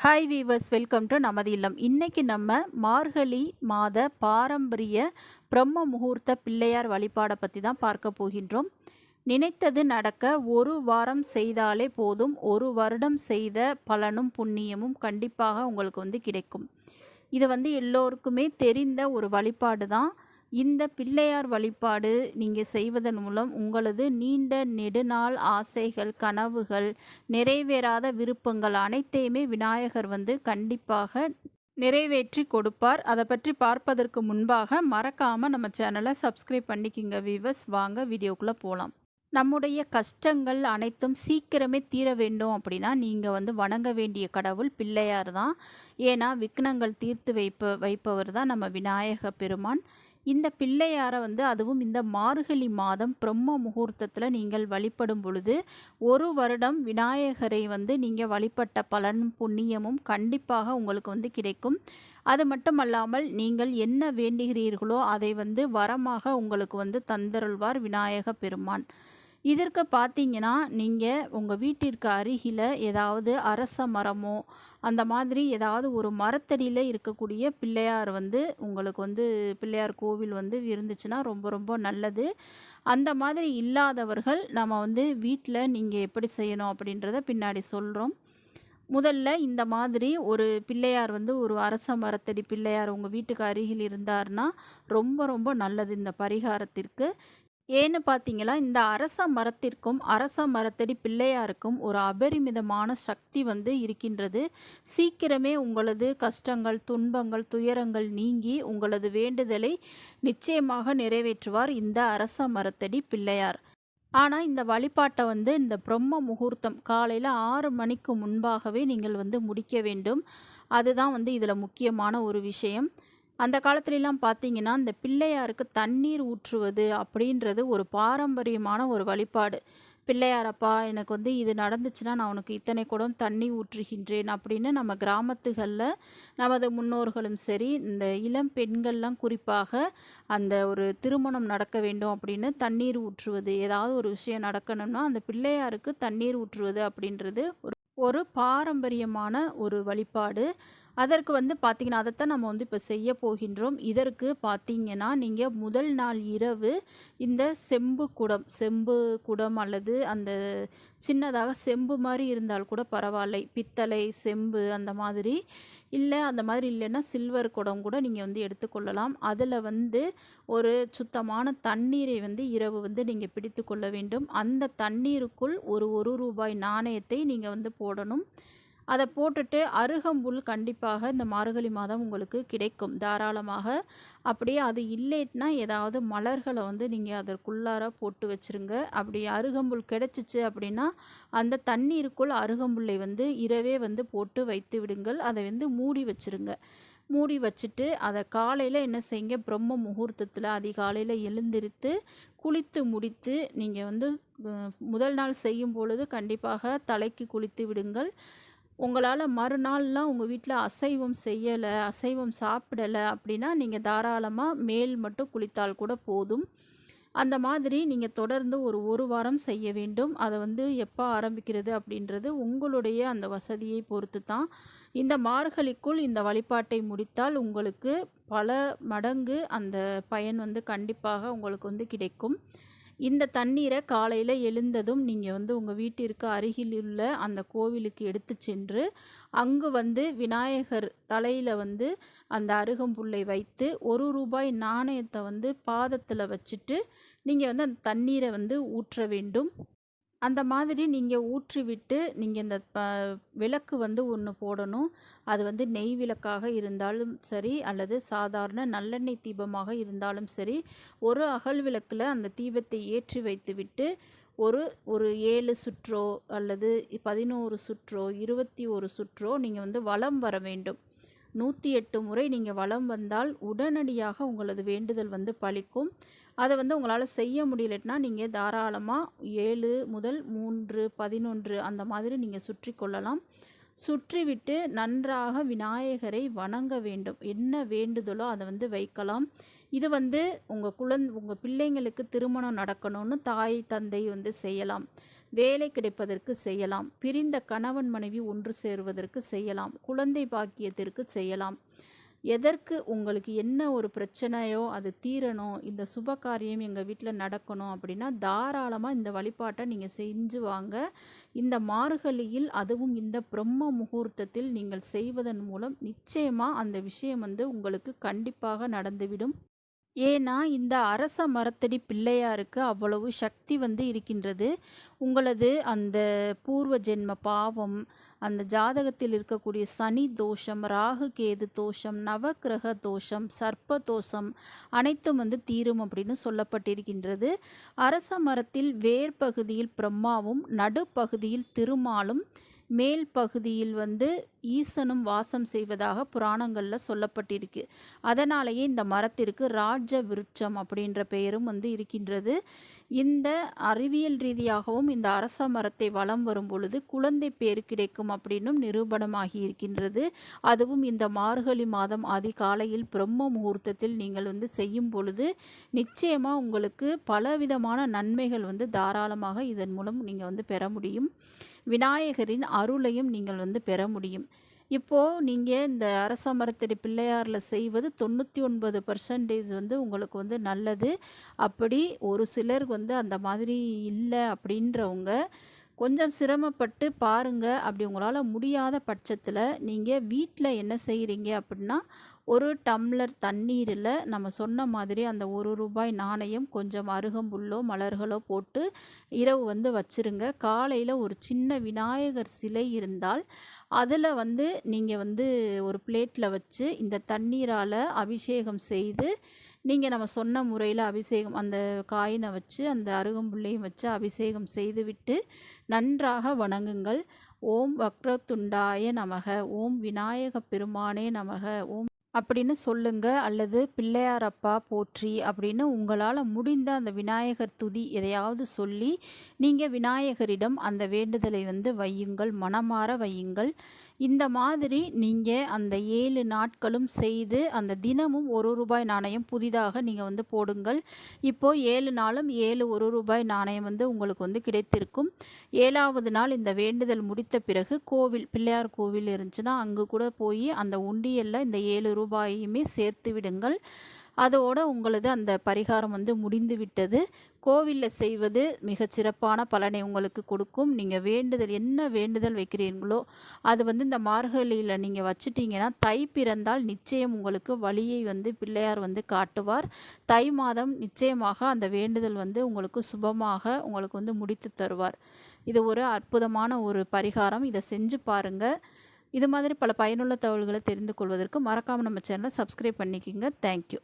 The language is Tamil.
ஹாய் வீவர்ஸ் வெல்கம் டு நமது இல்லம் இன்றைக்கி நம்ம மார்கழி மாத பாரம்பரிய பிரம்ம முகூர்த்த பிள்ளையார் வழிபாடை பற்றி தான் பார்க்க போகின்றோம் நினைத்தது நடக்க ஒரு வாரம் செய்தாலே போதும் ஒரு வருடம் செய்த பலனும் புண்ணியமும் கண்டிப்பாக உங்களுக்கு வந்து கிடைக்கும் இது வந்து எல்லோருக்குமே தெரிந்த ஒரு வழிபாடு தான் இந்த பிள்ளையார் வழிபாடு நீங்கள் செய்வதன் மூலம் உங்களது நீண்ட நெடுநாள் ஆசைகள் கனவுகள் நிறைவேறாத விருப்பங்கள் அனைத்தையுமே விநாயகர் வந்து கண்டிப்பாக நிறைவேற்றி கொடுப்பார். அதை பற்றி பார்ப்பதற்கு முன்பாக மறக்காமல் நம்ம சேனலை சப்ஸ்கிரைப் பண்ணிக்கிங்க வீவர்ஸ் வாங்க வீடியோக்குள்ளே போகலாம் நம்முடைய கஷ்டங்கள் அனைத்தும் சீக்கிரமே தீர வேண்டும் அப்படின்னா நீங்கள் வந்து வணங்க வேண்டிய கடவுள் பிள்ளையார் தான். ஏன்னா விக்னங்கள் தீர்த்து வைப்ப வைப்பவர் தான் நம்ம விநாயக பெருமான். இந்த பிள்ளையாரை வந்து அதுவும் இந்த மார்கழி மாதம் பிரம்ம முகூர்த்தத்தில் நீங்கள் வழிபடும் பொழுது ஒரு வருடம் விநாயகரை வந்து நீங்கள் வழிபட்ட பலனும் புண்ணியமும் கண்டிப்பாக உங்களுக்கு வந்து கிடைக்கும். அது மட்டுமல்லாமல் நீங்கள் என்ன வேண்டுகிறீர்களோ அதை வந்து வரமாக உங்களுக்கு வந்து தந்தருள்வார் விநாயக பெருமான். இதற்கு பார்த்தீங்கன்னா நீங்கள் உங்கள் வீட்டிற்கு அருகில் ஏதாவது அரச மரமோ அந்த மாதிரி ஏதாவது ஒரு மரத்தடியில் இருக்கக்கூடிய பிள்ளையார் வந்து உங்களுக்கு வந்து பிள்ளையார் கோவில் வந்து இருந்துச்சுன்னா ரொம்ப ரொம்ப நல்லது. அந்த மாதிரி இல்லாதவர்கள் நம்ம வந்து வீட்டில் நீங்கள் எப்படி செய்யணும் அப்படின்றத பின்னாடி சொல்கிறோம் முதல்ல இந்த மாதிரி ஒரு பிள்ளையார் வந்து ஒரு அரச மரத்தடி பிள்ளையார் உங்கள் வீட்டுக்கு அருகில் இருந்தார்னா ரொம்ப ரொம்ப நல்லது இந்த பரிகாரத்திற்கு. ஏன்னு பார்த்தீங்களா இந்த அரச மரத்திற்கும் அரச மரத்தடி பிள்ளையாருக்கும் ஒரு அபரிமிதமான சக்தி வந்து இருக்கின்றது. சீக்கிரமே உங்களது கஷ்டங்கள் துன்பங்கள் துயரங்கள் நீங்கி உங்களது வேண்டுதலை நிச்சயமாக நிறைவேற்றுவார் இந்த அரச மரத்தடி பிள்ளையார். ஆனால் இந்த வழிபாட்டை வந்து இந்த பிரம்ம முகூர்த்தம் காலையில் ஆறு மணிக்கு முன்பாகவே நீங்கள் வந்து முடிக்க வேண்டும். அதுதான் வந்து இதில் முக்கியமான ஒரு விஷயம். அந்த காலத்துலலாம் பார்த்தீங்கன்னா இந்த பிள்ளையாருக்கு தண்ணீர் ஊற்றுவது அப்படின்றது ஒரு பாரம்பரியமான ஒரு வழிபாடு. பிள்ளையாரப்பா எனக்கு வந்து இது நடந்துச்சுன்னா நான் உனக்கு இத்தனை குடம் தண்ணி ஊற்றுகின்றேன் அப்படின்னு நம்ம கிராமத்துகளில் நமது முன்னோர்களும் சரி இந்த இளம் பெண்கள்லாம் குறிப்பாக அந்த ஒரு திருமணம் நடக்க வேண்டும் அப்படின்னு தண்ணீர் ஊற்றுவது ஏதாவது ஒரு விஷயம் நடக்கணும்னா அந்த பிள்ளையாருக்கு தண்ணீர் ஊற்றுவது அப்படின்றது ஒரு ஒரு பாரம்பரியமான ஒரு வழிபாடு. அதற்கு வந்து பார்த்திங்கன்னா அதைத்தான் நம்ம வந்து இப்போ செய்ய போகின்றோம். இதற்கு பார்த்திங்கன்னா நீங்கள் முதல் நாள் இரவு இந்த செம்பு குடம் செம்பு குடம் அல்லது அந்த சின்னதாக செம்பு மாதிரி இருந்தால் கூட பரவாயில்லை. பித்தளை செம்பு அந்த மாதிரி. இல்லை அந்த மாதிரி இல்லைன்னா சில்வர் குடம் கூட நீங்கள் வந்து எடுத்துக்கொள்ளலாம் அதில் வந்து ஒரு சுத்தமான தண்ணீரை வந்து இரவு வந்து நீங்கள் பிடித்து கொள்ள வேண்டும். அந்த தண்ணீருக்குள் ஒரு ஒரு ரூபாய் நாணயத்தை நீங்கள் வந்து போடணும். அதை போட்டுட்டு அருகம்புல் கண்டிப்பாக இந்த மார்கழி மாதம் உங்களுக்கு கிடைக்கும். தாராளமாக அப்படியே அது இல்லைன்னா ஏதாவது மலர்களை வந்து நீங்கள் அதற்குள்ளார போட்டு வச்சுருங்க. அப்படி அருகம்புல் கிடச்சிச்சு அப்படின்னா அந்த தண்ணீருக்குள் அருகம்புல்லை வந்து இரவே வந்து போட்டு வைத்து விடுங்கள். அதை வந்து மூடி வச்சுருங்க. மூடி வச்சுட்டு அதை காலையில் என்ன செய்யுங்க? பிரம்ம முகூர்த்தத்தில் அதிகாலையில் எழுந்திருத்து குளித்து முடித்து நீங்கள் வந்து முதல் நாள் செய்யும் பொழுது கண்டிப்பாக தலைக்கு குளித்து விடுங்கள். உங்களால் மறுநாள்லாம் உங்கள் வீட்டில் அசைவம் செய்யலை அசைவம் சாப்பிடலை அப்படின்னா நீங்கள் தாராளமாக மேல் மட்டும் குளித்தால் கூட போதும். அந்த மாதிரி நீங்கள் தொடர்ந்து ஒரு ஒரு வாரம் செய்ய வேண்டும். அதை வந்து எப்போ ஆரம்பிக்கிறது அப்படின்றது உங்களுடைய அந்த வசதியை பொறுத்து தான் இந்த மார்கழிக்குள் இந்த வழிபாட்டை முடித்தால் உங்களுக்கு பல மடங்கு அந்த பயன் வந்து கண்டிப்பாக உங்களுக்கு வந்து கிடைக்கும். இந்த தண்ணீரை காலையில் எழுந்ததும் நீங்கள் வந்து உங்கள் வீட்டிற்கு அருகில் உள்ள அந்த கோவிலுக்கு எடுத்து சென்று அங்கு வந்து விநாயகர் தலையில் வந்து அந்த அருகம்புல்லை வைத்து ஒரு ரூபாய் நாணயத்தை வந்து பாதத்தில் வச்சுட்டு நீங்கள் வந்து அந்த தண்ணீரை வந்து ஊற்ற வேண்டும். அந்த மாதிரி நீங்கள் ஊற்றிவிட்டு நீங்கள் இந்த ப விளக்கு வந்து ஒன்று போடணும். அது வந்து நெய் விளக்காக இருந்தாலும் சரி அல்லது சாதாரண நல்லெண்ணெய் தீபமாக இருந்தாலும் சரி ஒரு அகல் விளக்கில் அந்த தீபத்தை ஏற்றி வைத்துவிட்டு ஒரு ஒரு ஏழு சுற்றோ அல்லது பதினோரு சுற்றோ இருபத்தி ஒரு சுற்றோ நீங்கள் வந்து வளம் வர வேண்டும். நூற்றி எட்டு முறை நீங்கள் வளம் வந்தால் உடனடியாக உங்களது வேண்டுதல் வந்து பலிக்கும். அதை வந்து உங்களால் செய்ய முடியலன்னா நீங்கள் தாராளமாக ஏழு முதல் மூன்று பதினொன்று அந்த மாதிரி நீங்கள் சுற்றி கொள்ளலாம். சுற்றிவிட்டு நன்றாக விநாயகரை வணங்க வேண்டும். என்ன வேண்டுதலோ அதை வந்து வைக்கலாம். இது வந்து உங்கள் குழந்தை உங்கள் பிள்ளைங்களுக்கு திருமணம் நடக்கணும்னு தாய் தந்தை வந்து செய்யலாம். வேலை கிடைப்பதற்கு செய்யலாம். பிரிந்த கணவன் மனைவி ஒன்று சேருவதற்கு செய்யலாம். குழந்தை பாக்கியத்திற்கு செய்யலாம். எதற்கு உங்களுக்கு என்ன ஒரு பிரச்சனையோ அது தீரணும். இந்த சுப காரியம் எங்கள் வீட்டில் நடக்கணும் அப்படின்னா தாராளமாக இந்த வழிபாட்டை நீங்கள் செஞ்சு வாங்க. இந்த மார்கழியில் அதுவும் இந்த பிரம்ம முகூர்த்தத்தில் நீங்கள் செய்வதன் மூலம் நிச்சயமாக அந்த விஷயம் வந்து உங்களுக்கு கண்டிப்பாக நடந்துவிடும். ஏன்னா இந்த அரச மரத்தடி பிள்ளையாருக்கு அவ்வளவு சக்தி வந்து இருக்கின்றது. உங்களது அந்த பூர்வ ஜென்ம பாவம் அந்த ஜாதகத்தில் இருக்கக்கூடிய சனி தோஷம் ராகு கேது தோஷம் நவக்கிரக தோஷம் சர்ப்ப தோஷம் அனைத்தும் வந்து தீரும் அப்படின்னு சொல்லப்பட்டிருக்கின்றது. அரச மரத்தில் வேர் பகுதியில் பிரம்மாவும் நடுப்பகுதியில் திருமாலும் மேல் பகுதியில் வந்து ஈசனும் வாசம் செய்வதாக புராணங்களில் சொல்லப்பட்டிருக்கு. அதனாலேயே இந்த மரத்திற்கு ராஜ விருட்சம் அப்படின்ற பெயரும் வந்து இருக்கின்றது. இந்த அறிவியல் ரீதியாகவும் இந்த அரச மரத்தை வளம் வரும் பொழுது குழந்தை பேர் கிடைக்கும் அப்படின்னும் நிரூபணமாகி இருக்கின்றது. அதுவும் இந்த மார்கழி மாதம் அதிகாலையில் பிரம்ம முகூர்த்தத்தில் நீங்கள் வந்து செய்யும் பொழுது நிச்சயமாக உங்களுக்கு பலவிதமான நன்மைகள் வந்து தாராளமாக இதன் மூலம் நீங்கள் வந்து பெற முடியும். விநாயகரின் அருளையும் நீங்கள் வந்து பெற முடியும். இப்போது நீங்கள் இந்த அரச மரத்தடி பிள்ளையாரில் செய்வது தொண்ணூற்றி ஒன்பது பர்சன்டேஜ் வந்து உங்களுக்கு வந்து நல்லது. அப்படி ஒரு சிலர் வந்து அந்த மாதிரி இல்லை அப்படின்றவங்க கொஞ்சம் சிரமப்பட்டு பாருங்கள் அப்படி உங்களால் முடியாத பட்சத்தில் நீங்கள் வீட்டில் என்ன செய்கிறீங்க அப்படின்னா ஒரு டம்ளர் தண்ணீரில் நம்ம சொன்ன மாதிரி அந்த ஒரு ரூபாய் நாணயம் கொஞ்சம் அருகம்புல்லோ மலர்களோ போட்டு இரவு வந்து வச்சுருங்க. காலையில் ஒரு சின்ன விநாயகர் சிலை இருந்தால் அதில் வந்து நீங்கள் வந்து ஒரு பிளேட்டில் வச்சு இந்த தண்ணீரால் அபிஷேகம் செய்து நீங்கள் நம்ம சொன்ன முறையில் அபிஷேகம் அந்த காயினை வச்சு அந்த அருகம்புள்ளையும் வச்சு அபிஷேகம் செய்துவிட்டு நன்றாக வணங்குங்கள். ஓம் வக்ரத்துண்டாய நமக. ஓம் விநாயக பெருமானே நமக. ஓம் அப்படின்னு சொல்லுங்க. அல்லது பிள்ளையார் அப்பா போற்றி அப்படின்னு உங்களால் முடிந்த அந்த விநாயகர் துதி எதையாவது சொல்லி நீங்கள் விநாயகரிடம் அந்த வேண்டுதலை வந்து வையுங்கள் மனமாற வையுங்கள். இந்த மாதிரி நீங்கள் அந்த ஏழு நாட்களும் செய்து அந்த தினமும் ஒரு ரூபாய் நாணயம் புதிதாக நீங்கள் வந்து போடுங்கள். இப்போது ஏழு நாளும் ஏழு ஒரு ரூபாய் நாணயம் வந்து உங்களுக்கு வந்து கிடைத்திருக்கும். ஏழாவது நாள் இந்த வேண்டுதல் முடித்த பிறகு கோவில் பிள்ளையார் கோவில் இருந்துச்சுன்னா அங்கே கூட போய் அந்த உண்டியலில் இந்த ஏழு ரூபாயுமே சேர்த்து விடுங்கள். அதோடு உங்களது அந்த பரிகாரம் வந்து முடிந்து விட்டது. கோவிலில் செய்வது மிகச்சிறப்பான பலனை உங்களுக்கு கொடுக்கும். நீங்கள் வேண்டுதல் என்ன வேண்டுதல் வைக்கிறீங்களோ அது வந்து இந்த மார்கழியில் நீங்கள் வச்சுட்டிங்கன்னா தை பிறந்தால் நிச்சயம் உங்களுக்கு வழியை வந்து பிள்ளையார் வந்து காட்டுவார். தை மாதம் நிச்சயமாக அந்த வேண்டுதல் வந்து உங்களுக்கு சுபமாக உங்களுக்கு வந்து முடித்து தருவார். இது ஒரு அற்புதமான ஒரு பரிகாரம். இதை செஞ்சு பாருங்கள் இது மாதிரி பல பயனுள்ள தகவல்களை தெரிந்து கொள்வதற்கு மறக்காமல் நம்ம சேனலை சப்ஸ்கிரைப் பண்ணிக்கிங்க. தேங்க்யூ